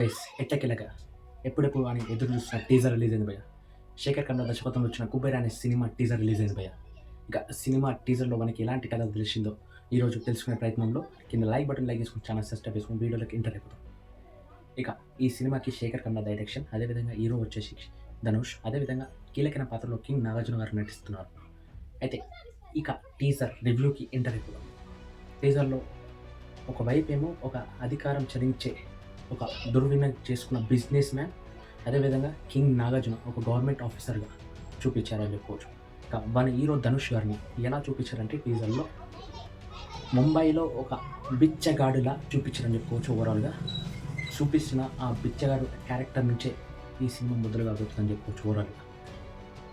Guys ఎట్టకెలక. ఎప్పుడెప్పుడు అని ఎదురు చూస్తున్న టీజర్ రిలీజ్ అయింది భయ్య. శేఖర్ కన్నా దశపథంలో వచ్చిన కుబేర్ అనే సినిమా టీజర్ రిలీజ్ అయింది భయ్య. ఇక సినిమా టీజర్లో మనకి ఎలాంటి కథ తెలిసిందో ఈరోజు తెలుసుకునే ప్రయత్నంలో కింద లైక్ బటన్ లైక్ చేసుకుని ఛానల్ సబ్స్క్రైబ్ చేసుకుని వీడియోలోకి ఇంటర్ అయిపోతాం ఇక ఈ సినిమాకి శేఖర్ కన్నా డైరెక్షన్ అదేవిధంగా హీరో వచ్చేసి ధనుష్ అదేవిధంగా కీలకైన పాత్రలో కింగ్ నాగార్జున గారు నటిస్తున్నారు. అయితే ఇక టీజర్ రివ్యూకి ఎంటర్ అయిపోతాం టీజర్లో ఒకవైపు ఏమో ఒక అధికారం చదించే ఒక దుర్వినియోగం చేసుకున్న బిజినెస్ మ్యాన్ అదేవిధంగా కింగ్ నాగార్జున ఒక గవర్నమెంట్ ఆఫీసర్గా చూపించారని చెప్పుకోవచ్చు మన హీరో ధనుష్ గారిని ఎలా చూపించారంటే టీజర్లో ముంబైలో ఒక బిచ్చగాడులా చూపించారని చెప్పుకోవచ్చు ఓవరాల్గా చూపించిన ఆ బిచ్చగాడు క్యారెక్టర్ నుంచే ఈ సినిమా మొదలు కాబోతుందని చెప్పుకోవచ్చు ఓవరాల్గా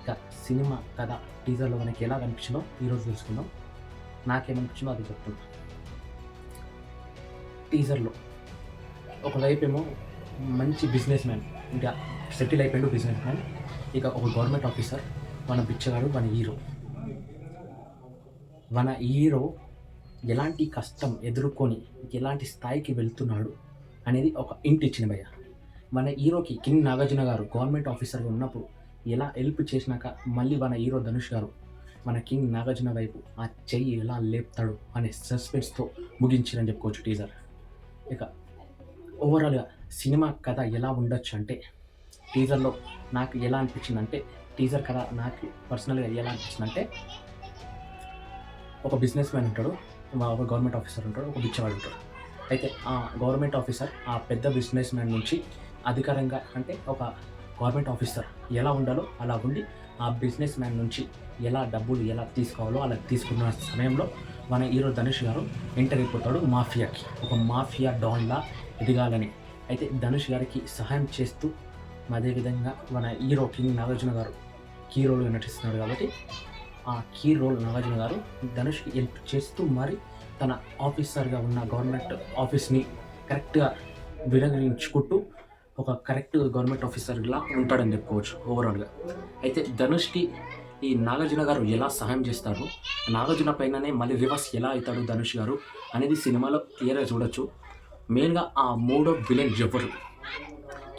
ఇక సినిమా కథ టీజర్లో మనకి ఎలా కనిపించిందో ఈరోజు తెలుసుకుందాం. నాకేమనిపించిందో అది చెప్తున్నా. టీజర్లో ఒక లైఫ్ ఏమో మంచి బిజినెస్ మ్యాన్ ఇంకా సెటిల్ అయిపోయాడు బిజినెస్ మ్యాన్ ఇక ఒక గవర్నమెంట్ ఆఫీసర్ మన బిచ్చగాడు మన హీరో మన హీరో ఎలాంటి కష్టం ఎదుర్కొని ఎలాంటి స్థాయికి వెళ్తున్నాడు అనేది ఒక ఇంటి ఇచ్చిన భయ మన హీరోకి కింగ్ నాగార్జున గారు గవర్నమెంట్ ఆఫీసర్గా ఉన్నప్పుడు ఎలా హెల్ప్ చేసినాక మళ్ళీ మన హీరో ధనుష్ గారు మన కింగ్ నాగార్జున వైపు ఆ చెయ్యి ఎలా లేపుతాడు అనే సస్పెన్స్తో ముగించారని చెప్పుకోవచ్చు టీజర్ ఇక ఓవరాల్గా సినిమా కథ ఎలా ఉండొచ్చు అంటే టీజర్లో నాకు ఎలా అనిపించింది అంటే టీజర్ కథ నాకు పర్సనల్గా ఎలా అనిపించింది అంటే ఒక బిజినెస్ మ్యాన్ ఉంటాడు ఒక గవర్నమెంట్ ఆఫీసర్ ఉంటాడు ఒక బిచ్చవాడు ఉంటాడు. అయితే ఆ గవర్నమెంట్ ఆఫీసర్ ఆ పెద్ద బిజినెస్ మ్యాన్ నుంచి అధికారంగా అంటే ఒక గవర్నమెంట్ ఆఫీసర్ ఎలా ఉండాలో అలా ఉండి ఆ బిజినెస్ మ్యాన్ నుంచి ఎలా డబ్బులు ఎలా తీసుకోవాలో అలా తీసుకున్న సమయంలో మన హీరో ధనుష్ గారు ఎంటర్ అయిపోతాడు మాఫియాకి. ఒక మాఫియా డాన్లా ఎదగాలని. అయితే ధనుష్ గారికి సహాయం చేస్తూ అదేవిధంగా మన హీరో కింగ్ నాగార్జున గారు కీ రోల్గా నటిస్తున్నాడు కాబట్టి ఆ కీ రోల్ నాగార్జున గారు ధనుష్కి హెల్ప్ చేస్తూ మరి తన ఆఫీసర్గా ఉన్న గవర్నమెంట్ ఆఫీస్ని కరెక్ట్గా విరగించుకుంటూ ఒక కరెక్ట్ గవర్నమెంట్ ఆఫీసర్లా ఉంటాడని చెప్పుకోవచ్చు ఓవరాల్గా అయితే ధనుష్కి ఈ నాగార్జున గారు ఎలా సహాయం చేస్తారు? నాగార్జున పైననే మళ్ళీ రివర్స్ ఎలా అవుతాడు ధనుష్ గారు అనేది సినిమాలో క్లియర్గా చూడొచ్చు. మెయిన్గా ఆ మూడో విలన్ ఎవరు?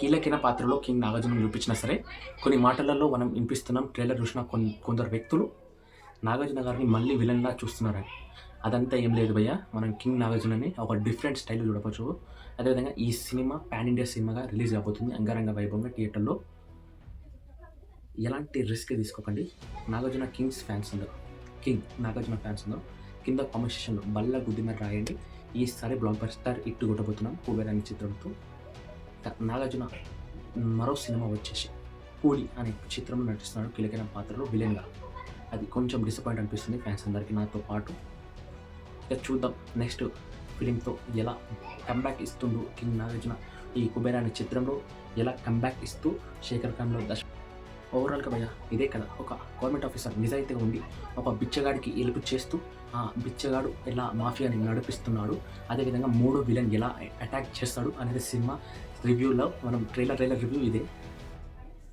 కీలకైన పాత్రలో కింగ్ నాగార్జున చూపించినా సరే కొన్ని మాటలలో మనం వినిపిస్తున్నాం ట్రైలర్ చూసిన కొన్ని కొందరు వ్యక్తులు నాగార్జున గారిని మళ్ళీ విలన్లా చూస్తున్నారని అదంతా ఏం లేదు భయ్య మనం కింగ్ నాగార్జునని ఒక డిఫరెంట్ స్టైల్ చూడవచ్చు అదేవిధంగా ఈ సినిమా పాన్ ఇండియా సినిమాగా రిలీజ్ కాబోతుంది అంగరంగ వైభవంగా థియేటర్లో. ఎలాంటి రిస్క్ తీసుకోకండి. నాగార్జున కింగ్స్ ఫ్యాన్స్ అందరూ. కింగ్ నాగార్జున ఫ్యాన్స్ అందరూ. కింద కామెంట్ సెక్షన్లో బల్ల గుద్ది మీద రాయండి. ఈసారి బ్లాక్ బస్టర్ ఇట్టు కొట్టబోతున్నాం. కుబేర్ అనే చిత్రంతో. నాగార్జున మరో సినిమా వచ్చేసి కూలి అనే చిత్రంలో నటిస్తున్నాడు కీలకైన పాత్రలో విలన్గా. అది కొంచెం డిసప్పాయింట్ అనిపిస్తుంది ఫ్యాన్స్ అందరికీ నాతో పాటు. ఇక చూద్దాం నెక్స్ట్ ఫిలింతో ఎలా కంబ్యాక్ ఇస్తుండు కింగ్ నాగార్జున. ఈ కుబేర అనే చిత్రంలో ఎలా కంబ్యాక్ ఇస్తూ శేఖర్ ఖాన్లో దశ ఓవరాల్గా భయ ఇదే కదా ఒక గవర్నమెంట్ ఆఫీసర్ నిజాయితీగా ఉండి ఒక బిచ్చగాడికి ఎలుపు చేస్తూ ఆ బిచ్చగాడు ఎలా మాఫియాని నడిపిస్తున్నాడు అదేవిధంగా మూడో విలన్ ఎలా అటాక్ చేస్తాడు అనేది సినిమా రివ్యూలో మనం ట్రైలర్ ట్రైలర్ రివ్యూ ఇదే.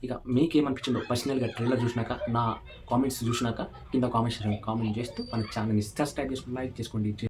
ఇక మీకేమనిపించిందో పర్సనల్గా ట్రైలర్ చూసినాక నా కామెంట్స్ చూసినాక కింద కామెంట్స్ కామెంట్ చేస్తూ మన ఛానల్ని సబ్స్క్రైబ్ చేసుకుని లైక్ చేసుకోండి.